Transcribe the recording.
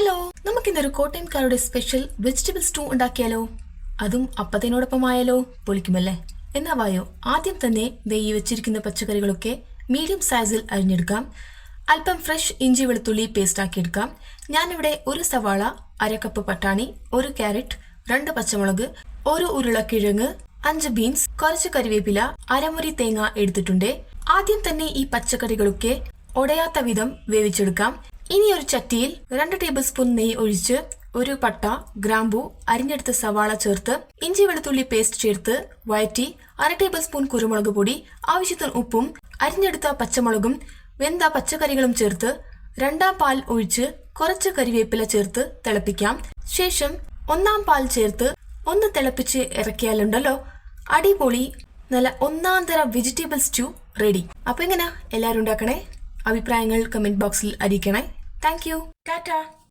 Hello നമുക്കിന്നൊരു കോട്ടയംകാരുടെ special vegetable stew ഉണ്ടാക്കിയാലോ? അതും അപ്പത്തിനോടൊപ്പമായാലോ? പൊളിക്കുമല്ലേ? എന്നാ വായോ ആദ്യം തന്നെ നെയ്യ് വെച്ചിരിക്കുന്ന പച്ചക്കറികളൊക്കെ മീഡിയം സൈസിൽ അരിഞ്ഞെടുക്കാം. അല്പം ഫ്രഷ് ഇഞ്ചി വെളുത്തുള്ളി പേസ്റ്റ് ആക്കിയെടുക്കാം ഞാനിവിടെ ഒരു സവാള അര കപ്പ് പട്ടാണി ഒരു ക്യാരറ്റ് രണ്ട് പച്ചമുളക് ഒരു ഉരുളക്കിഴങ്ങ് അഞ്ച് ബീൻസ് കുറച്ച് കറിവേപ്പില അരമുറി തേങ്ങ എടുത്തിട്ടുണ്ട്. ആദ്യം തന്നെ ഈ പച്ചക്കറികളൊക്കെ ഒടയാത്ത വിധം വേവിച്ചെടുക്കാം. ഇനി ഒരു ചട്ടിയിൽ രണ്ട് ടേബിൾ സ്പൂൺ നെയ്യ് ഒഴിച്ച് ഒരു പട്ട ഗ്രാമ്പു അരിഞ്ഞെടുത്ത സവാള ചേർത്ത് ഇഞ്ചി വെളുത്തുള്ളി പേസ്റ്റ് ചേർത്ത് വഴറ്റി അര ടേബിൾ സ്പൂൺ കുരുമുളക് പൊടി ആവശ്യത്തിന് ഉപ്പും അരിഞ്ഞെടുത്ത പച്ചമുളകും വെന്ത പച്ചക്കറികളും ചേർത്ത് രണ്ടാം പാൽ ഒഴിച്ച് കുറച്ച് കരിവേപ്പില ചേർത്ത് തിളപ്പിക്കാം. ശേഷം ഒന്നാം പാൽ ചേർത്ത് ഒന്ന് തിളപ്പിച്ച് ഇറക്കിയാലുണ്ടല്ലോ. അടിപൊളി നല്ല ഒന്നാം തരം വെജിറ്റബിൾ സ്റ്റൂ റെഡി അപ്പൊ എങ്ങനെയാ എല്ലാവരും ഉണ്ടാക്കണേ? അഭിപ്രായങ്ങൾ കമന്റ് ബോക്സിൽ അറിയിക്കണേ. Thank you. Tata.